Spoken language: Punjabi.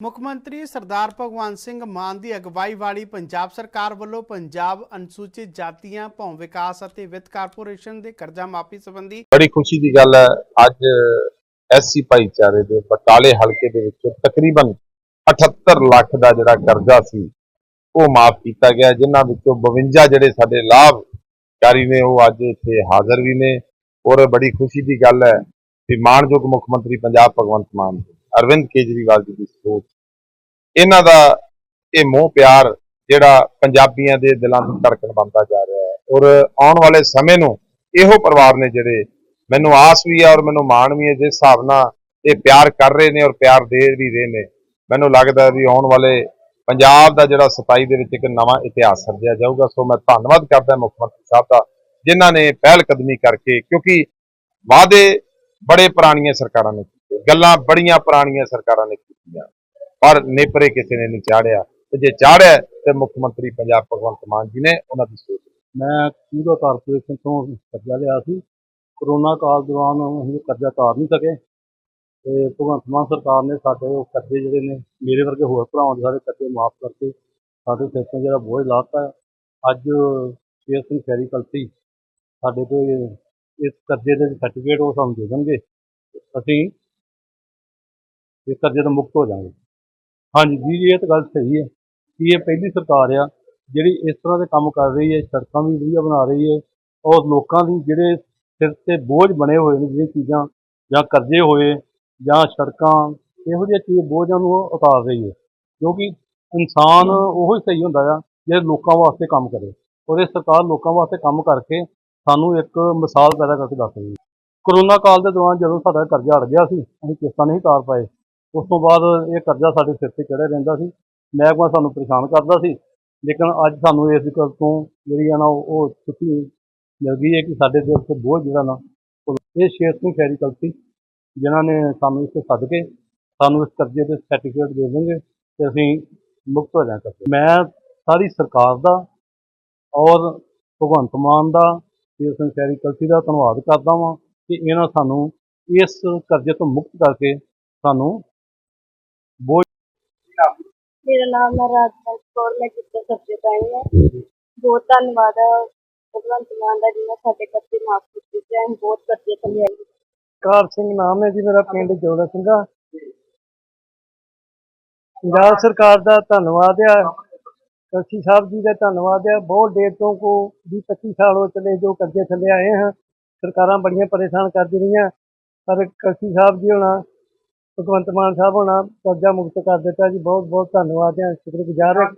ਮੁੱਖ ਮੰਤਰੀ ਸਰਦਾਰ ਭਗਵੰਤ ਸਿੰਘ ਮਾਨ ਦੀ ਅਗਵਾਈ ਵਾਲੀ ਪੰਜਾਬ ਸਰਕਾਰ ਵੱਲੋਂ ਪੰਜਾਬ ਅਨੁਸੂਚਿਤ ਜਾਤੀਆਂ, ਭੌਂ ਵਿਕਾਸ ਅਤੇ ਵਿੱਤ ਕਾਰਪੋਰੇਸ਼ਨ ਦੇ ਕਰਜ਼ਾ ਮਾਫੀ ਸੰਬੰਧੀ ਬੜੀ ਖੁਸ਼ੀ ਦੀ ਗੱਲ ਹੈ, ਅੱਜ ਐਸਸੀ ਭਾਈਚਾਰੇ ਦੇ ਬਟਾਲੇ ਹਲਕੇ ਦੇ ਵਿੱਚ ਤਕਰੀਬਨ 78 ਲੱਖ ਦਾ ਜਿਹੜਾ ਕਰਜ਼ਾ ਸੀ, ਉਹ ਮਾਫ ਕੀਤਾ ਗਿਆ, ਜਿਨ੍ਹਾਂ ਵਿੱਚੋਂ 52 ਜਿਹੜੇ ਸਾਡੇ ਲਾਭਕਾਰੀ ਨੇ, ਉਹ ਅੱਜ ਇੱਥੇ ਹਾਜ਼ਰ ਵੀ ਨੇ ਔਰ ਬੜੀ ਖੁਸ਼ੀ ਦੀ ਗੱਲ ਹੈ ਕਿ ਮਾਣਯੋਗ ਮੁੱਖ ਮੰਤਰੀ ਪੰਜਾਬ ਭਗਵੰਤ ਮਾਨ ਅਰਵਿੰਦ ਕੇਜਰੀਵਾਲ ਜੀ ਦੀ ਸੋਚ। ਇਹਨਾਂ ਦਾ ਇਹ ਮੋਹ ਪਿਆਰ ਜਿਹੜਾ ਪੰਜਾਬੀਆਂ ਦੇ ਦਿਲਾਂ ਦੀ ਧੜਕਣ ਬਣਦਾ ਜਾ ਰਿਹਾ ਹੈ। ਔਰ ਆਉਣ ਵਾਲੇ ਸਮੇਂ ਨੂੰ ਇਹੋ ਪਰਿਵਾਰ ਨੇ ਜਿਹੜੇ ਮੈਨੂੰ ਆਸ ਵੀ ਹੈ ਔਰ ਮੈਨੂੰ ਮਾਣ ਵੀ ਹੈ, ਜਿਸ ਹਿਸਾਬ ਨਾਲ ਇਹ ਪਿਆਰ ਕਰ ਰਹੇ ਨੇ ਔਰ ਪਿਆਰ ਦੇ ਵੀ ਰਹੇ ਨੇ। ਮੈਨੂੰ ਲੱਗਦਾ ਵੀ ਆਉਣ ਵਾਲੇ ਪੰਜਾਬ ਦਾ ਜਿਹੜਾ ਸਫ਼ਾਈ ਦੇ ਵਿੱਚ ਇੱਕ ਨਵਾਂ ਇਤਿਹਾਸ ਸਿਰਜਿਆ ਜਾਊਗਾ। ਸੋ ਮੈਂ ਧੰਨਵਾਦ ਕਰਦਾ ਮੁੱਖ ਮੰਤਰੀ ਸਾਹਿਬ ਦਾ, ਜਿਨ੍ਹਾਂ ਨੇ ਪਹਿਲ ਕਦਮੀ ਕਰਕੇ ਕਿਉਂਕਿ ਵਾਅਦੇ ਬੜੇ ਪੁਰਾਣੀਆਂ ਸਰਕਾਰਾਂ ਨੇ ਗੱਲਾਂ ਬੜੀਆਂ ਪੁਰਾਣੀਆਂ ਸਰਕਾਰਾਂ ਨੇ ਕੀਤੀਆਂ। ਪਰ ਨੇਪਰੇ ਕਿਸੇ ਨੇ ਨਹੀਂ ਚਾੜਿਆ। ਤੇ ਜੇ ਚਾੜਿਆ, ਤੇ ਮੁੱਖ ਮੰਤਰੀ ਪੰਜਾਬ ਭਗਵੰਤ ਮਾਨ ਜੀ ਨੇ ਉਹਨਾਂ ਦੀ ਸੋਚ ਮੈਂ ਕੂੜਾ ਕਾਰਪੋਰੇਸ਼ਨ ਤੋਂ ਕਰਜ਼ਾ ਲਿਆ ਸੀ। ਕਰੋਨਾ ਕਾਲ ਦੌਰਾਨ ਅਸੀਂ ਕਰਜ਼ਾ ਤਾਰ ਨਹੀਂ ਸਕੇ। ਤੇ ਭਗਵੰਤ ਮਾਨ ਸਰਕਾਰ ਨੇ ਸਾਡੇ ਉਹ ਕਰਜ਼ੇ ਜਿਹੜੇ ਨੇ, ਮੇਰੇ ਵਰਗੇ ਹੋਰ ਭਰਾਵਾਂ ਦੇ ਸਾਰੇ ਕਰਜ਼ੇ ਮਾਫ ਕਰਕੇ ਸਾਡੇ ਸਿਰ ਤੋਂ ਜਿਹੜਾ ਬੋਝ ਲਾਤਾ ਹੈ। ਅੱਜ ਸ਼ੇਰ ਸਿੰਘ ਫੈਰੀ ਕਲਸੀ ਸਾਡੇ ਤੋਂ ਇਸ ਕਰਜ਼ੇ ਦੇ ਸਰਟੀਫਿਕੇਟ ਉਹ ਸਾਨੂੰ ਦੇ ਦੇਣਗੇ। ਅਸੀਂ ਇਹ ਕਰਜ਼ੇ ਤੋਂ ਮੁਕਤ ਹੋ ਜਾਣਗੇ ਹਾਂਜੀ ਜੀ ਇਹ ਤਾਂ ਗੱਲ ਸਹੀ ਹੈ ਕਿ ਇਹ ਪਹਿਲੀ ਸਰਕਾਰ ਆ, ਜਿਹੜੀ ਇਸ ਤਰ੍ਹਾਂ ਦੇ ਕੰਮ ਕਰ ਰਹੀ ਹੈ, ਸੜਕਾਂ ਵੀ ਵਧੀਆ ਬਣਾ ਰਹੀ ਹੈ ਔਰ ਲੋਕਾਂ ਦੀ ਜਿਹੜੇ ਸਿਰ ਤੇ ਬੋਝ ਬਣੇ ਹੋਏ ਨੇ, ਜਿਹੜੀਆਂ ਚੀਜ਼ਾਂ ਜਾਂ ਕਰਜ਼ੇ ਹੋਏ ਜਾਂ ਸੜਕਾਂ, ਇਹੋ ਜਿਹੀਆਂ ਚੀਜ਼ ਬੋਝਾਂ ਨੂੰ ਉਤਾਰ ਰਹੀ ਹੈ। ਕਿਉਂਕਿ ਇਨਸਾਨ ਉਹੋ ਹੀ ਸਹੀ ਹੁੰਦਾ ਆ ਜੇ ਲੋਕਾਂ ਵਾਸਤੇ ਕੰਮ ਕਰੇ ਔਰ ਇਹ ਸਰਕਾਰ ਲੋਕਾਂ ਵਾਸਤੇ ਕੰਮ ਕਰਕੇ ਸਾਨੂੰ ਇੱਕ ਮਿਸਾਲ ਪੈਦਾ ਕਰਕੇ ਦੱਸ ਰਹੀ ਹੈ। ਕਰੋਨਾ ਕਾਲ ਦੇ ਦੌਰਾਨ ਜਦੋਂ ਸਾਡਾ ਕਰਜ਼ਾ ਅੜ ਗਿਆ ਸੀ, ਅਸੀਂ ਕਿਸ਼ਤਾਂ ਨਹੀਂ ਤਾਰ ਪਾਏ ਉਸ ਤੋਂ ਬਾਅਦ ਇਹ ਕਰਜ਼ਾ ਸਾਡੇ ਸਿਰ ਤੇ ਚੜ੍ਹਿਆ ਰਹਿੰਦਾ ਸੀ। ਮਹਿਕਮਾ ਸਾਨੂੰ ਪਰੇਸ਼ਾਨ ਕਰਦਾ ਸੀ। ਲੇਕਿਨ ਅੱਜ ਸਾਨੂੰ ਇਸ ਗੱਲ ਤੋਂ ਜਿਹੜੀ ਆ ਨਾ, ਉਹ ਛੁੱਟੀ ਮਿਲ ਗਈ ਹੈ ਕਿ ਸਾਡੇ ਦੇ ਉੱਤੇ ਬੋਝ ਜਿਹੜਾ ਨਾ ਇਹ ਸ਼ੇਰ ਸਿੰਘ ਖੈਰੀ ਕਲਸੀ ਜਿਨ੍ਹਾਂ ਨੇ ਸਾਨੂੰ ਇੱਥੇ ਸੱਦ ਕੇ ਸਾਨੂੰ ਇਸ ਕਰਜ਼ੇ ਦੇ ਸਰਟੀਫਿਕੇਟ ਦੇ ਦੇਣਗੇ ਤੇ ਅਸੀਂ ਮੁਕਤ ਹੋ ਜਾਵਾਂਗੇ। ਮੈਂ ਸਾਰੀ ਸਰਕਾਰ ਦਾ ਔਰ ਭਗਵੰਤ ਮਾਨ ਦਾ, ਸ਼ੇਰ ਸਿੰਘ ਖੈਰੀ ਕਲਸੀ ਦਾ ਧੰਨਵਾਦ ਕਰਦਾ ਵਾਂ ਕਿ ਇਹਨਾਂ ਸਾਨੂੰ ਇਸ ਕਰਜ਼ੇ ਤੋਂ ਮੁਕਤ ਕਰਕੇ ਸਾਨੂੰ ਮੇਰਾ ਨਾਮ ਹੈ ਰਾਜਪਾਲ ਕੌਰ, ਮੈਂ ਕਿੱਥੇ ਸਬਜ਼ੀ ਪਾਈ ਹੈ। ਬਹੁਤ ਧੰਨਵਾਦ ਹੈ। ਭਗਵੰਤ ਮਾਨ ਦਾ ਜਿਹਨੇ ਸਾਡੇ ਕਰਜ਼ੇ ਮਾਫ ਕੀਤੇ ਤੇ ਅਸੀਂ ਬਹੁਤ ਕਰਜ਼ੇ ਤੋਂ ਕਾਰ ਸਿੰਘ ਨਾਮ ਹੈ ਜੀ, ਮੇਰਾ ਪਿੰਡ ਜੋੜਾ ਸਿੰਘਾ। ਪੰਜਾਬ ਸਰਕਾਰ ਦਾ ਧੰਨਵਾਦ ਆ ਕਲਸੀ ਸਾਹਿਬ ਜੀ ਦਾ ਧੰਨਵਾਦ ਆ ਬਹੁਤ ਦੇਰ ਤੋਂ ਕੋ 20 25 ਸਾਲ ਹੋ ਚਲੇ ਜੋ ਕਰਜ਼ੇ ਥੱਲੇ ਆਏ ਹਾਂ ਸਰਕਾਰਾਂ ਬੜੀਆਂ ਪਰੇਸ਼ਾਨ ਕਰਦੀ ਰਹੀਆਂ। ਪਰ ਕਲਸੀ ਸਾਹਿਬ ਜੀ ਹੋਣਾ ਭਗਵੰਤ ਮਾਨ ਸਾਹਿਬ ਹੋਣਾ ਕਰਜ਼ਾ ਮੁਕਤ ਕਰ ਦਿੱਤਾ ਜੀ। ਬਹੁਤ ਬਹੁਤ ਧੰਨਵਾਦ ਹੈ ਸ਼ੁਕਰਗੁਜ਼ਾਰ ਹਾਂ।